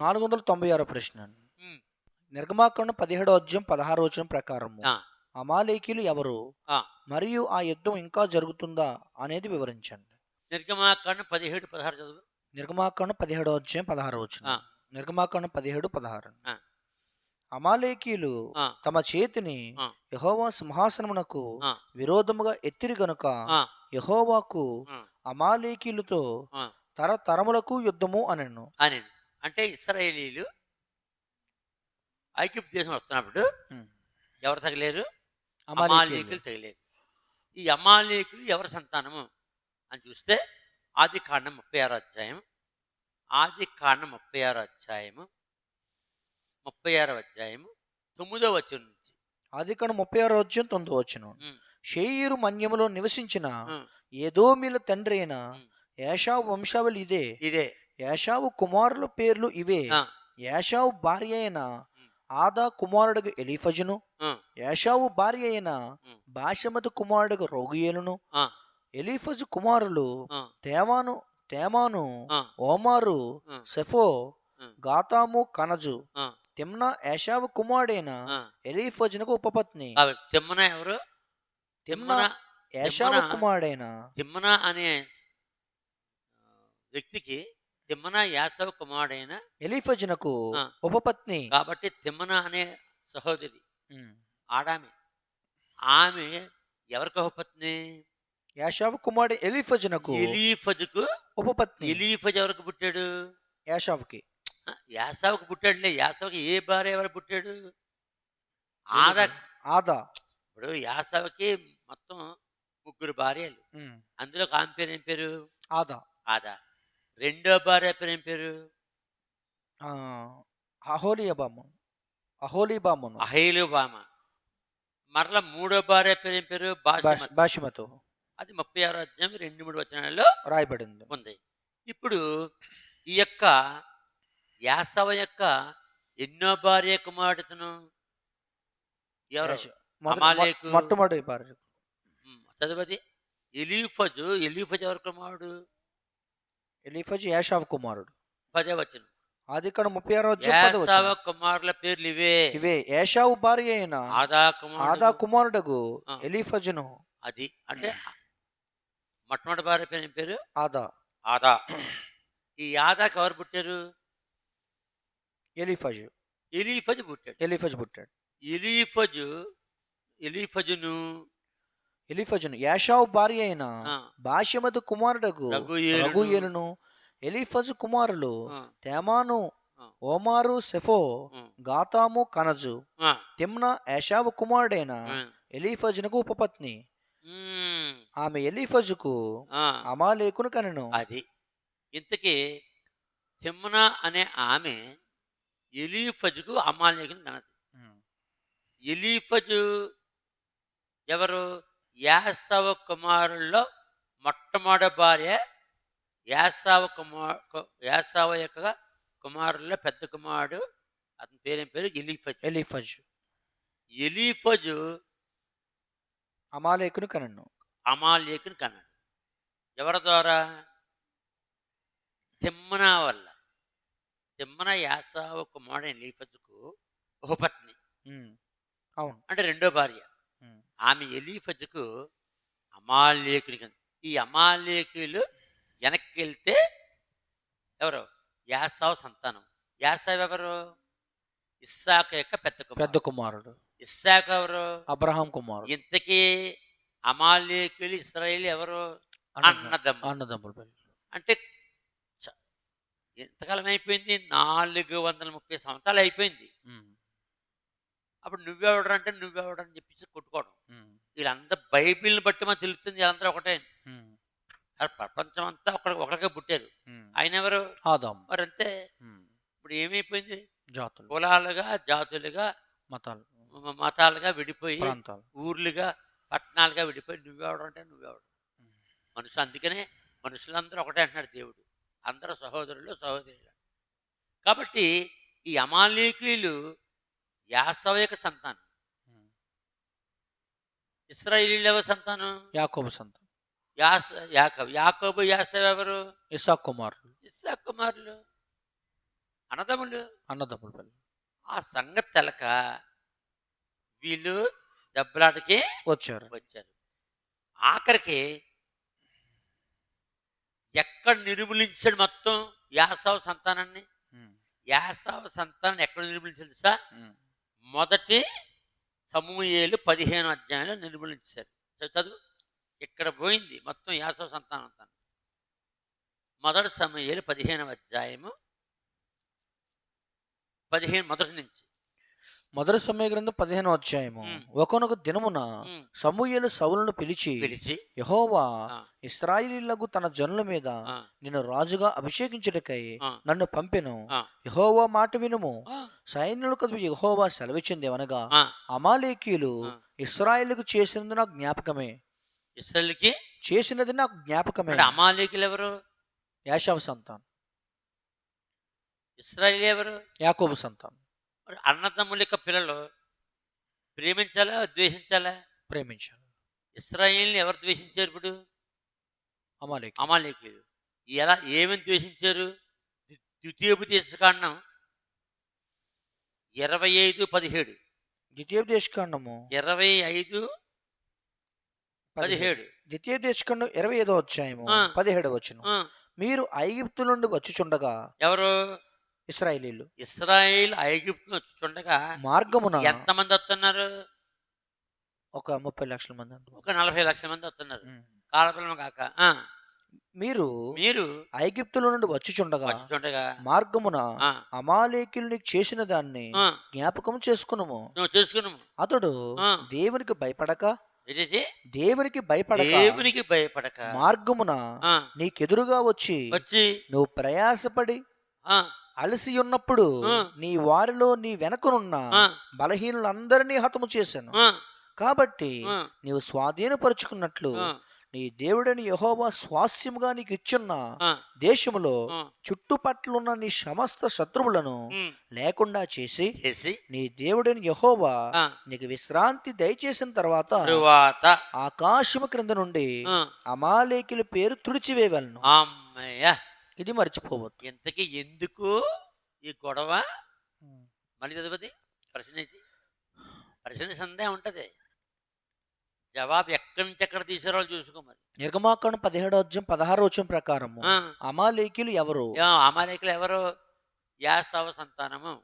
నాలుగు వందల తొంభై ఆరో ప్రశ్న. ఉమ్, నిర్గమాకాండం పదిహేడో అధ్యాయం పదహారు వచనం ప్రకారము ఆ, అమాలేకీలు ఎవరు. మరియు ఆ యుద్ధం ఇంకా జరుగుతుందా అనేది వివరించండి. నిర్గమాకాండం పదిహేడు పదహారు చదువు. నిర్గమాకాండం పదిహేడో అధ్యాయం పదహారు వచనం. ఆ. నిర్గమాకాండం పదిహేడు పదహారు. అమాలేకీలు తమ చేతిని. యహోవా సింహాసనమునకు. విరోధముగా ఎత్తిరి గనుక యహోవాకు అమాలేకీలతో. తరతరములకు యుద్ధము అనెను. అని అంటే ఇస్రాయేలీలు ఐక్యపు దేశం వస్తున్నప్పుడు. ఎవరు తగిలేరు. అమాలీకులు తగిలేరు. ఈ అమాలీకులు ఎవరి సంతానము అని చూస్తే ఆది కాండం ముప్పై ఆరో అధ్యాయం ఆది కాండం ముప్పై ఆరో అధ్యాయము ముప్పై ఆరో అధ్యాయము తొమ్మిదో వచ్చిన నుంచి. ఆదికాండ ముప్పై ఆరో అధ్యాయం తొమ్మిదో వచ్చును షేయిరు మన్యములో నివసించిన ఉమ్, ఏదోమిల తండ్రి అయిన. యాషావు వంశావళి ఇదే. ఇదే. యాషావు కుమారుల పేర్లు ఇవే. యాషావు భార్య అయిన ఆదా కుమారుడుగు ఎలీఫజును. యాషావు భార్య అయిన. బాషమతి కుమారుడుగు రోగియేలును. ఎలీఫజు కుమారులు తేమాను తేమాను ఓమారు సెఫో. గాతాము కనజు. తిమ్నా యాషావు కుమారుడైన. ఎలీఫజునకు ఉపపత్ని. తిమ్మన ఎవరు? తిమ్నా యాషావు కుమారుడైన తిమ్మన అనే వ్యక్తికి తిమ్మన యాసవ కుమారుడైన ఎలీఫజునకు. ఉపపత్ని. కాబట్టి తిమ్మన అనే సహోదరి. ఆడామె. ఆమె ఎవరికి ఉపపత్ని? యాషావు కుమారుడు ఎలీఫజునకు ఎలీఫజుకు ఉపపత్ని. ఎలీఫజ్ ఎవరికి పుట్టాడు? యాషావుకి. యాసవకు పుట్టాడులే. యాసవకి ఏ భార్య ఎవరు పుట్టాడు? ఆద. ఆదా. ఇప్పుడు యాసవకి మొత్తం ముగ్గురు భార్యలు. అందులో ఆమె పేరు ఏం పేరు? ఆదా. ఆదా. రెండో భార్య పేరు పేరు? అహోలియబాము అహోలిబామును. అహైలు బామ మరల మూడో భార్య పేరు పేరు? భాష బాష్- బాషిమతు అది ముప్పై ఆరో అధ్యాయం రెండు మూడు వచనాల్లో రాయబడింది. ఉంది. ఇప్పుడు ఈ యొక్క యాసవ యొక్క ఎన్నో భార్య కుమారుడుతను? ఎవరు? మొట్టమొదటి భార్య. చదవది. ఎలీఫజు ఎలీఫజ్ ఎవరు కుమారుడు? ఎలీఫజ్ యాషావు కుమారుడు. పదే వచనం. ఆది ఇక్కడ ముప్పై ఆరో వచనం. కుమారుల పేర్లు ఇవే. ఇవే. యాషావు భార్య అయిన ఆదా ఆదా కుమారుడు కుమారుడగు ఆ. ఎలీఫజును. అది అంటే మొట్టమొదటి భార్య పేరు పేరు? ఆదా. ఆదా. ఈ ఆదాకి ఎవరు పుట్టారు? ఎలీఫజ్. ఎలీఫజ్ పుట్టాడు. ఎలీఫజ్ పుట్టాడు. ఎలీఫజు ఎలీఫజును ఎలీఫజును యాషావు భార్య అయిన ఆ, బాష్యమతు కుమారుడగు రఘుయేలును. ఎలీఫజు కుమారులు తేమాను. ఓమారు సెఫో గాతాము కనజు తిమ్నా యాషావు కుమారుడైన. ఎలీఫజునకు ఉపపత్ని. ఆమె ఎలీఫజుకు అమాలేకును కనెను. అది. ఇంతకీ తిమ్మన అనే ఆమె ఎలీఫజుకు అమాలేకుని కనది. ఎలీఫజు ఎవరు? యాసవ కుమారుల్లో మొట్టమొదటి భార్య యాసవ కుమార్ యాసవ యొక్క కుమారుల్లో పెద్ద కుమారుడు అతని పేరేం పేరు? ఎలీఫజ్. ఎలీఫజ్. ఎలీఫజు అమాలేకును కనెను. అమాలేకుని కన్నాడు ఎవరి ద్వారా? తిమ్మన వల్ల. తిమ్మన యాసావ కుమారుడు ఎలీఫజుకు ఉపపత్ని. అవును. అంటే రెండో భార్య. ఆమె ఎలీఫజుకు అమాలేకుని కన్- ఈ అమాలేకులు వెనక్కి వెళ్తే ఎవరు? యాసావు సంతానం. యాసావు ఎవరు? ఇస్సాక యొక్క పెద్ద పెద్ద కుమారుడు. ఇస్సాక ఎవరు? అబ్రహాం కుమారుడు. ఇంతకీ అమాలేకులు ఇస్రాయేల్ ఎవరు? అన్నదమ్ములు. అన్నదమ్ముల. అంటే ఎంతకాలం అయిపోయింది? నాలుగు వందల ముప్పై సంవత్సరాలు అయిపోయింది. అప్పుడు నువ్వెవడరు అంటే నువ్వెవడు అని చెప్పేసి కొట్టుకోవడం. వీళ్ళంతా బైబిల్ని బట్టి మనకు తెలుస్తుంది వీళ్ళందరూ ఒకటే. ప్రపంచం అంతా ఒకరికి ఒకరికే పుట్టారు. ఆయన ఎవరు మరి అంతే. ఇప్పుడు ఏమైపోయింది? జాతులు. కులాలుగా జాతులుగా మతాలు. మతాలుగా విడిపోయి ఊర్లుగా పట్టణాలుగా విడిపోయి నువ్వెవడు. అంటే నువ్వెవడు. మనుషులు అందుకనే మనుషులందరూ ఒకటే అంటున్నాడు దేవుడు. అందరూ సహోదరులు సహోదరులు. కాబట్టి ఈ అమాలీకీలు యాసవయక సంతానం. ఉమ్. ఇస్రాయిలీలు ఎవరి సంతానం? యాకోబు సంతం యాస యాకబు యాకోబు యాసవ ఎవరు ఇసాక్ కుమారులు. ఇస్సాక్ కుమారులు. అన్నదమ్ములు. అన్నదమ్ముల ఆ సంగతి తెలక వీళ్ళు దెబ్బలాటకి వచ్చారు. వచ్చారు. ఆఖరికి ఎక్కడ నిర్మూలించాడు మొత్తం యాసవ సంతానాన్ని? యాసవ సంతానాన్ని ఎక్కడ నిర్మూలించాడు ఉమ్. మొదటి సమూహేలు పదిహేను అధ్యాయంలో నిర్మూలించారు. చదువు- ఇక్కడ పోయింది మొత్తం యాసవ సంతానం అంతా. మొదటి సమూహేలు పదిహేనవ అధ్యాయము పదిహేను మొదటి నుంచి. మొదటి సమయ గ్రంథం పదిహేను అధ్యాయము. ఒకనొక దినమున ఉమ్, సమూయేలు సౌలును పిలిచి యహోవా. ఇస్రాయిలీలకు తన జనుల మీద ఆ, నిన్ను రాజుగా అభిషేకించుటకై. నన్ను పంపెను. యహోవా మాట వినుము. సైన్యులకు యహోవా సెలవిచ్చింది అనగా. అమాలేకీయులు. ఇస్రాయేలుకు చేసినది నాకు జ్ఞాపకమే. ఇస్రాయేలుకి? చేసినది నాకు జ్ఞాపకమే. అమాలేకులు ఎవరు? యాషావు సంతానం. ఇస్రాయేల్ ఎవరు? యాకోబు సంతానం. అన్నదమ్ముల యొక్క పిల్లలు ప్రేమించాలా ద్వేషించాలా? ప్రేమించాను ఇస్రాయేల్ని ఎవరు ద్వేషించారు ఇప్పుడు? అమాలేకి. అమాలేకీయులు ఎలా ఏమని ద్వేషించారు? ద్వి- ద్వితీయోపదేశకాండం ఇరవై ఐదు పదిహేడు. ద్వితీయ దేశకాండము ఇరవై ఐదు పదిహేడు. ద్వితీయ దేశకాండం ఇరవై ఐదో అధ్యాయము ఆ. పదిహేడు వచ్చును మీరు ఐగుప్తు నుండి వచ్చుచుండగా ఎవరు? ఇస్రాయేలీలు. ఇస్రాయేల్ ఐగుప్తు వచ్చుండగా మార్గమున ఎంతమంది వస్తున్నారు? ఒక ముప్పై లక్షల మంది. ఒక నలభై లక్షల మంది వస్తున్నారు. ఉమ్. కాలపిల్లలు కాక ఆ, మీరు మీరు ఐగిప్తుల నుండి వచ్చుచుండగా వచ్చుండగా మార్గమున ఆ, అమాలేకులు నీకు చేసిన దాన్ని జ్ఞాపకం చేసుకునుము. నువ్వు చేసుకున్నాము అతడు. దేవునికి భయపడక దేవునికి భయపడక దేవునికి భయపడక. మార్గమున నీకెదురుగా వచ్చి వచ్చి నువ్వు ప్రయాసపడి అలసి ఉన్నప్పుడు. నీ వారిలో నీ వెనకనున్న బలహీనులందరినీ హతము చేశాను. కాబట్టి నీవు స్వాధీనపరుచుకున్నట్లు నీ దేవుడని యహోవా స్వాస్యముగా నీకు ఇచ్చున్న దేశములో చుట్టుపట్లున్న నీ సమస్త శత్రువులను లేకుండా చేసి నీ దేవుడని యహోవా నీకు విశ్రాంతి దయచేసిన తర్వాత ఆకాశము క్రింద నుండి అమాలేకుల పేరు తుడిచివేయవలను. ఇది మర్చిపోవద్దు. ఇంతకీ ఎందుకు ఈ గొడవ? మళ్ళీ చదవది ప్రశ్న ప్రశ్న సందేహం ఉంటది. జవాబు ఎక్కడి నుంచి ఎక్కడ తీసుకురావాలో చూసుకో మరి. నిర్గమాకాండం పదిహేడో అధ్యాయం పదహారు వచ్చిన ప్రకారము. ఆ, అమాలేకులు ఎవరు? అమాలేకులు ఎవరు? యాసవ సంతానము.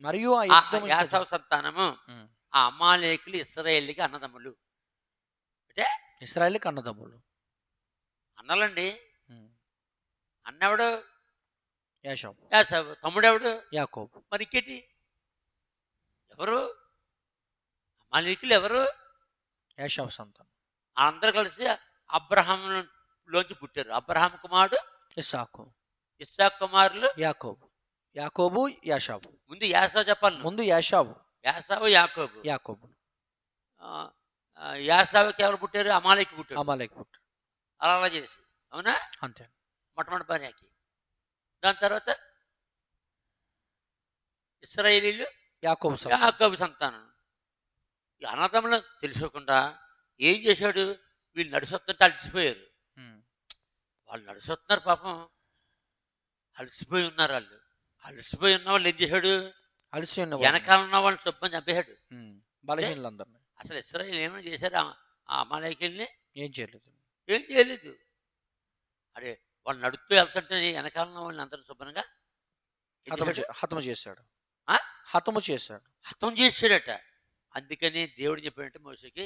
మరియు ఆ ఆ యుద్ధం యాసవ సంతానము. ఆ అమాలేకులు ఇస్రాయేల్కి అన్నదమ్ములు. అంటే ఇస్రాయేల్కి అన్నదమ్ములు. అన్నలండి. అన్నెవడు? యాషావు. యాసవ్ తమ్ముడెవడు? యాకోబు. మరి ఇంకేంటి ఎవరు? అమాలేకులు ఎవరు యాషావు సంతానం. అందరూ కలిసి అబ్రహాం లోంచి పుట్టారు. అబ్రహాం కుమారుడు? ఇస్సాకు. ఇస్సాక్ కుమారులు? యాకోబు. యాకోబు యాషావు. ముందు యాసవ్ చెప్పాలి. ముందు యాషావు. యాసావు యాకోబు. యాకోబు. యాసావుకి ఎవరు పుట్టారు? అమాలేకి పుట్టారు. అమాలేకి పుట్టు అలా అలా చేసి. అవునా? అంతే. మొట్టమొదటి భార్యకి దాని తర్వాత ఇస్రాయేలీలు యాకోబు సంతానం. యాకోబు సంతానం. ఈ అన్నదమ్ములు తెలుసుకోకుండా ఏం చేశాడు? వీళ్ళు నడిచొస్తుంటే అలసిపోయారు. వాళ్ళు నడిచొస్తున్నారు పాపం. అలసిపోయి ఉన్నారు వాళ్ళు. అలసిపోయి ఉన్న వాళ్ళు ఏం చేశాడు? అలసి ఉన్న. వెనకాల ఉన్న వాళ్ళని శుభ్రం చంపేశాడు. బలహీనులందరినీ. అసలు ఇస్రాయేల్ ఏమైనా చేశారు? ఆ- ఆ అమాలయకుల్ని ఏం చేయలేదు. ఏం చేయలేదు. అరే వాళ్ళు నడుస్తూ వెళ్తుంటే వెనకాల ఉన్న వాళ్ళని అందరూ శుభ్రంగా హతము చేశాడు? హతము చేశాడు హతం చేశాడట అందుకని దేవుడు చెప్పాడంటే మోసకి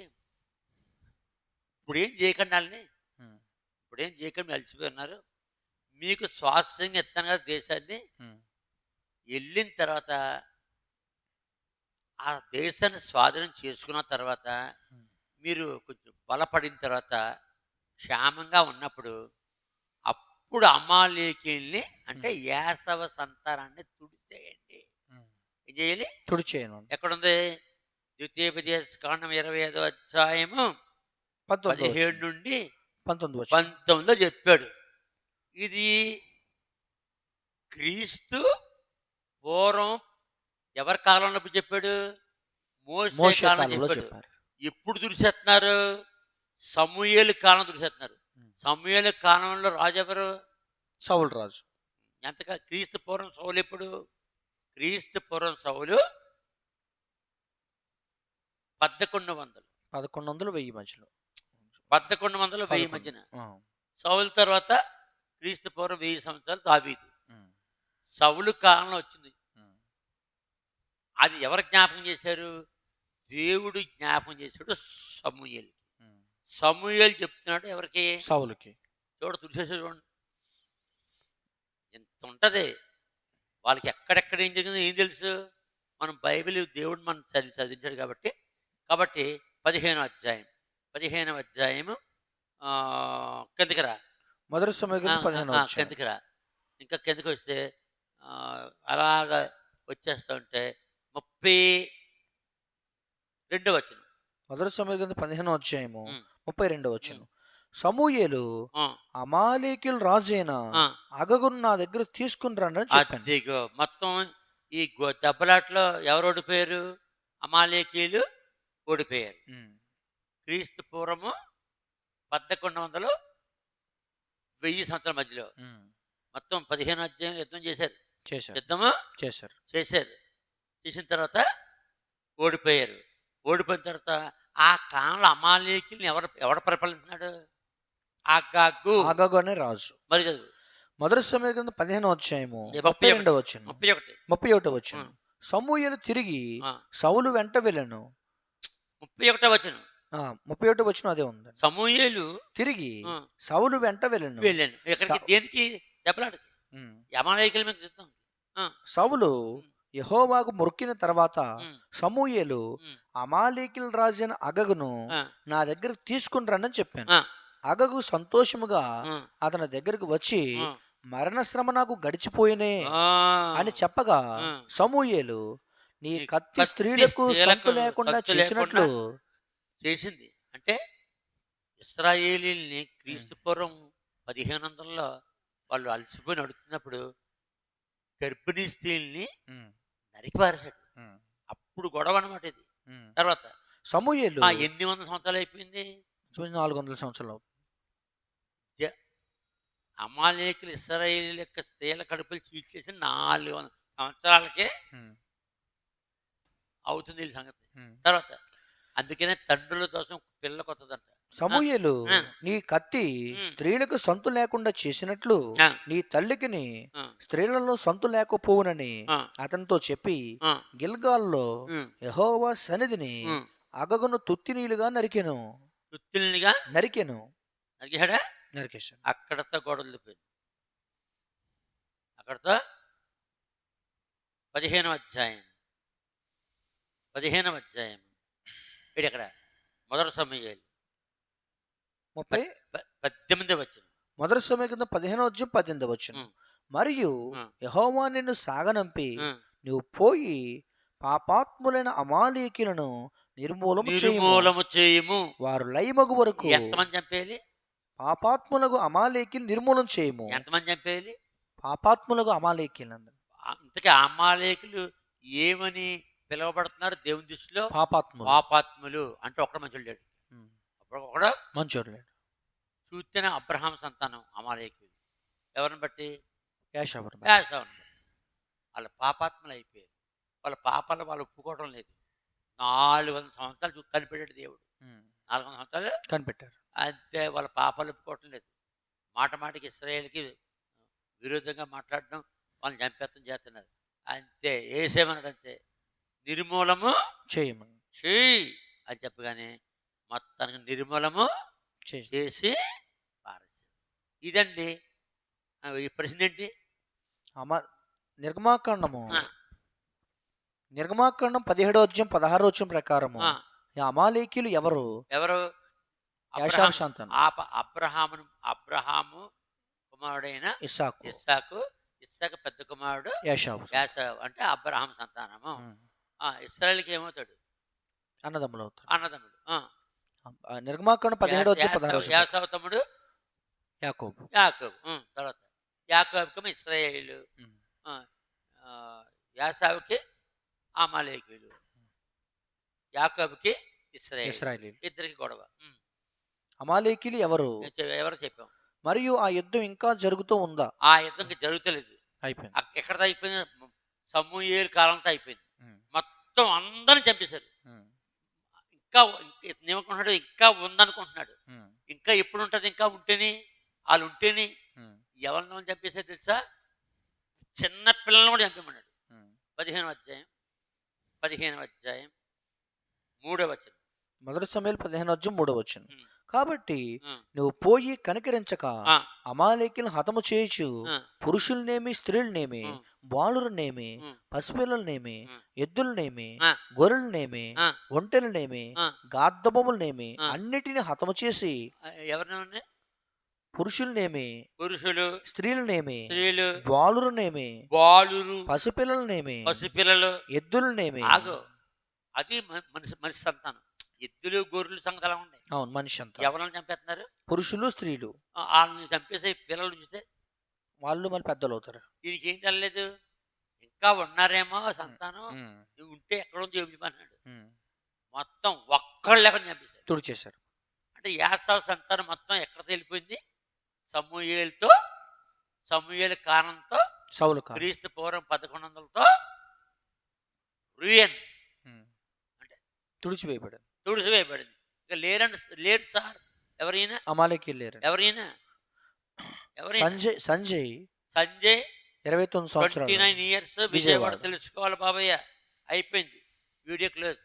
ఇప్పుడు ఏం చేయకండి వాళ్ళని. ఇప్పుడు ఏం చేయకండి అలసిపోయి ఉన్నారు మీకు స్వాస్థ్యంగా ఇస్తాను కదా దేశాన్ని. వెళ్ళిన తర్వాత ఆ దేశాన్ని స్వాధీనం చేసుకున్న తర్వాత. మీరు కొంచెం బలపడిన తర్వాత క్షేమంగా ఉన్నప్పుడు అప్పుడు అమాలేకీల్ని అంటే యాసవ సంతానాన్ని తుడిచేయండి. ఏం చేయాలి? తుడిచేయను ఎక్కడుంది? ద్వితీయోపదేశ కాండం ఇరవై ఐదో అధ్యాయము పదిహేడు. నుండి పంతొమ్మిది పంతొమ్మిదిలో చెప్పాడు. ఇది క్రీస్తు పూర్వం ఎవరి కాలంలో చెప్పాడు? మోసే కాలంలో చెప్పాడు. చెప్పారు. ఎప్పుడు దురిసేస్తున్నారు సమూయేలు కాలం దురిసేస్తున్నారు ఉమ్. సమూయేలు కాలంలో రాజు ఎవరు? సౌలు రాజు. ఎంతగా క్రీస్తు పూర్వం సౌలు ఎప్పుడు? క్రీస్తు పూర్వం సౌలు పదకొండు వందలు. పదకొండు వందలు వెయ్యి మధ్యలో. పదకొండు వందలు వెయ్యి. మధ్యన. సౌలు తర్వాత క్రీస్తు పూర్వం వెయ్యి సంవత్సరాలు దావీదు. సౌలు కాలంలో వచ్చింది. అది ఎవరు జ్ఞాపకం చేశారు? దేవుడు జ్ఞాపకం చేశాడు సమూయేలు. ఉమ్. సమూయేలు చెప్తున్నాడు ఎవరికి? సౌలుకి. చూడ తుడిసేసి చూడండి. ఎంత ఉంటుంది? వాళ్ళకి ఎక్కడెక్కడ ఏం జరిగిందో ఏం తెలుసు? మనం బైబిల్ దేవుడు మనం చదివి చదివించాడు కాబట్టి. కాబట్టి పదిహేను అధ్యాయం. పదిహేను అధ్యాయము ఆ, కిందకి రా. మొదటి సమయం పదిహేను ఆ, వచ్చాయి. కిందకి రా. ఇంకా కిందకి వస్తే ఆ, అలాగా వచ్చేస్తూ ఉంటే ముప్పై రెండో వచ్చిన మొదటి సమయం పదిహేను అధ్యాయము. ముప్పై రెండో వచ్చాను సమూయేలు అమాలేకిల్ రాజైన అగగును నా దగ్గర తీసుకుని రండి అదిగో మొత్తం ఈ దెబ్బలాట్లో ఎవరు ఓడిపోయారు అమాలేకీలు ఓడిపోయారు క్రీస్తు పూర్వము పదకొండు వందలు వెయ్యి సంవత్సరాల మధ్యలో. మొత్తం పదిహేను అధ్యాయం యుద్ధం చేశారు. చేశారు. యుద్ధము చేశారు. చేశారు. చేసిన తర్వాత ఓడిపోయారు. ఓడిపోయిన తర్వాత ఆ కాలంలో అమాలేకుల్ని ఎవరు ఎవరు పరిపాలిస్తున్నాడు ఆగాగు ఆగాగు అనే రాజు. మరి చదువు. మొదటి సమయం కింద పదిహేను అధ్యాయము ముప్పై. రెండో వచ్చాను ముప్పై ఒకటి. ముప్పై ఒకటో వచ్చాను ఉమ్. సమూయేలు తిరిగి సౌలు వెంట వెళ్ళాను. ముప్పై ఒకటో వచ్చిన ముప్పై ఒకటో వచ్చిన అదే ఉంది. సమూయేలు తిరిగి సౌలు వెంట వెళ్ళాను. వెళ్ళాను. దేనికి? దెబ్బలాడికి ఉమ్. యమాలయకుల సౌలు యెహోవాకు మొక్కిన తర్వాత సమూయేలు అమాలేకిల్ రాజైన అగగును నా దగ్గరకు తీసుకుని రండి చెప్పాను. అగగు సంతోషముగా అతని దగ్గరకు వచ్చి ఆ, మరణ శ్రమ నాకు గడిచిపోయినే అని చెప్పగా. సమూయేలు నీ కత్తి స్త్రీలకు సొంత లేకుండా చేసినట్లు చేసింది. అంటే ఇస్రాయేలీల్ని క్రీస్తు పూర్వం పదిహేను వందలలో వాళ్ళు అలసిపోయి నడుస్తున్నప్పుడు గర్భిణీ స్త్రీల్ని ఉమ్, నరికి పారేశాడు. ఉమ్, అప్పుడు గొడవ అనమాట ఇది. తర్వాత సమూయేలు ఆ ఎన్ని వందల సంవత్సరాలు అయిపోయింది. నాలుగు వందల సంవత్సరాలు అమాలేకులు ఇస్రాయేలీల యొక్క స్త్రీల కడుపులు చీల్చేసి నాలుగు వందల సంవత్సరాలకే అవుతుంది ఈ సంగతి. తర్వాత అందుకనే తండ్రుల దోషం పిల్ల కొత్తదంట. సమూయేలు ఆ. నీ కత్తి. స్త్రీలకు సంతు లేకుండా చేసినట్లు నీ తల్లికిని స్త్రీలలో సంతు లేకపోవునని అతనితో చెప్పి గిల్గాల్లో యెహోవా సన్నిధిని. అగగును తుత్తినీలుగా నరికెను. వృత్తుల్నిగా నరికెను. నరికాడా నరికేశాను. అక్కడతో గొడవలు వెళ్ళిపోయింది అక్కడతో? పదిహేనవ అధ్యాయం. పదిహేనవ అధ్యాయం. ఇది అక్కడ మొదటి సమయాలు. ముప్పై పద్దెనిమిది వచ్చిన మొదటి సమయం కింద పదిహేను వచ్చి పద్దెనిమిది వచ్చును. మరియు. యెహోవా నిన్ను సాగనంపి నువ్వు పోయి పాపాత్ములైన అమాలీకులను నిర్మూలము చేయము. నిర్మూలము చేయము. వారు లయమగు వరకు ఎంతమంది చంపేయాలి పాపాత్ములకు అమాలేకిలు నిర్మూలన చేయము. ఎంతమంది చంపేయాలి పాపాత్ములకు అమాలేకిలు ఇంతకీ అమాలేకులు ఏమని పిలువబడుతున్నారు దేవుని దృష్టిలో? పాపాత్ములు. పాపాత్ములు. అంటే ఒక్కడ మంచి లేడు. అప్పుడు ఒకడు మంచోడు లేడు. చూస్తేనే అబ్రహాం సంతానం అమాలేకులు ఎవరిని బట్టి? బట్టి? వాళ్ళ పాపాత్మలు అయిపోయారు. వాళ్ళ పాపాలు వాళ్ళు ఒప్పుకోవడం లేదు. నాలుగు వందల సంవత్సరాలు చూ కనిపెట్టాడు దేవుడు. నాలుగు వందల సంవత్సరాలు కనిపెట్టారు. అంతే వాళ్ళ పాపాలు ఒప్పుకోవటం లేదు. మాట మాటకి ఇస్రాయేల్కి విరోధంగా మాట్లాడడం వాళ్ళని చంపేత్తం చేస్తున్నారు. అంతే. ఏసేమన్నాడు అంతే నిర్మూలము చేయమని. చేయి అని చెప్పగానే మొత్తానికి నిర్మూలము చేసి ఇదండి. ఈ ప్రశ్న ఏంటి? అమ నిర్గమాకాండము. నిర్గమాకాండం పదిహేడో అధ్యాయం పదహారో అధ్యాయం ప్రకారము అమాలేకీలు ఎవరు? ఎవరు? సంతానం ఆప అబ్రహామును అబ్రహాము కుమారుడైన ఇస్సాకు. ఇస్సాకు ఇస్సాకు పెద్ద కుమారుడు యాషాబు యాసావు అంటే అబ్రహాం సంతానము. ఇస్రాయేల్కి ఏమవుతాడు? అన్నదమ్ములు. అన్నదమ్ముడు ఆ. ఆ, నిర్గమాకాండం పదిహేడో అధ్యాయం పదహారో యాసావు- యాసావు తమ్ముడు? యాకోబు. యాకోబు. తర్వాత. యాకోబుకి ఇస్రాయేలు యాసావుకి అమాలేకులు యాకోబుకి ఇస్రాయేల్ ఇస్రాయేలీలు. ఇద్దరికి గొడవ. అమాలేకీలు ఎవరు? ఎవరో చెప్పాం? మరియు ఆ యుద్ధం ఇంకా జరుగుతూ ఉందా? ఆ యుద్ధం జరుగుతలేదు. అయిపోయింది. ఎక్కడ అయిపోయింది? సమూహేలు కాలంతో అయిపోయింది. మొత్తం అందరిని చంపేశారు. ఇంకా ఏమనుకుంటున్నాడు ఇంకా ఉందనుకుంటున్నాడు. ఇంకా ఎప్పుడు ఉంటుంది ఇంకా ఉంటేనే వాళ్ళు ఉంటేనే ఎవరినో చంపేసారు తెలుసా? చిన్న పిల్లల్ని కూడా చంపేమన్నాడు. పదిహేను అధ్యాయం పదిహేను అధ్యాయం మూడవ వచనం. మొదటి సమయాలు పదిహేను అధ్యాయం మూడవ వచ్చిన ఉమ్, కాబట్టి నువ్వు పోయి కనికరించక ఆ, అమాలేకిని హతము చేయొచ్చు ఆ, పురుషులనేమి స్త్రీలనేమి ఉమ్, పసిపిల్లలనేమి. ఎద్దులనేమి గొర్రెలనేమి ఒంటెలనేమి. గాద్దబొమ్మలనేమి. అన్నిటిని హతము చేసి ఎవరినైనా పురుషులనేమి పురుషులు స్త్రీలనేమి స్త్రీలు బాలురనేమి బాలురు పసిపిల్లలనేమి పసిపిల్లలు. ఎద్దులనేమి ఆగు. అది మనిషి మనిషి సంతానం. ఎద్దులు గొర్రెలు సంగతి అలా ఉన్నాయి అవును మనిషి అంతా ఎవరిని చంపేస్తున్నారు? పురుషులు స్త్రీలు. వాళ్ళని చంపేసి పిల్లలు ఉంచితే వాళ్ళు మళ్ళీ పెద్దలు అవుతారు దీనికి ఏం తెలలేదు ఇంకా ఉన్నారేమో సంతానం. నువ్వు ఉంటే ఎక్కడ ఉంది చెప్పమన్నాడు. మొత్తం ఒక్కళ్ళు లేకుండా చంపేశారు. తుడిచేశారు. అంటే యాసవ సంతానం మొత్తం ఎక్కడ వెళ్ళిపోయింది సమూహేలతో సమూహేల కారణంతో సౌలు క్రీస్తు పూర్వం పదకొండు వందలతో రుయన్. అంటే? తుడిచివేయబడింది. తుడిసివేయబడింది ఇక లేరండి లేరు సార్ ఎవరైనా? అమాలేకి ఎవరైనా ఎవరైనా? సంజయ్ సంజయ్. సంజయ్ ఇరవై తొమ్మిది సంవత్సరాలు. ఇయర్స్ విజయవాడ. తెలుసుకోవాలి బాబయ్య. అయిపోయింది. Video close.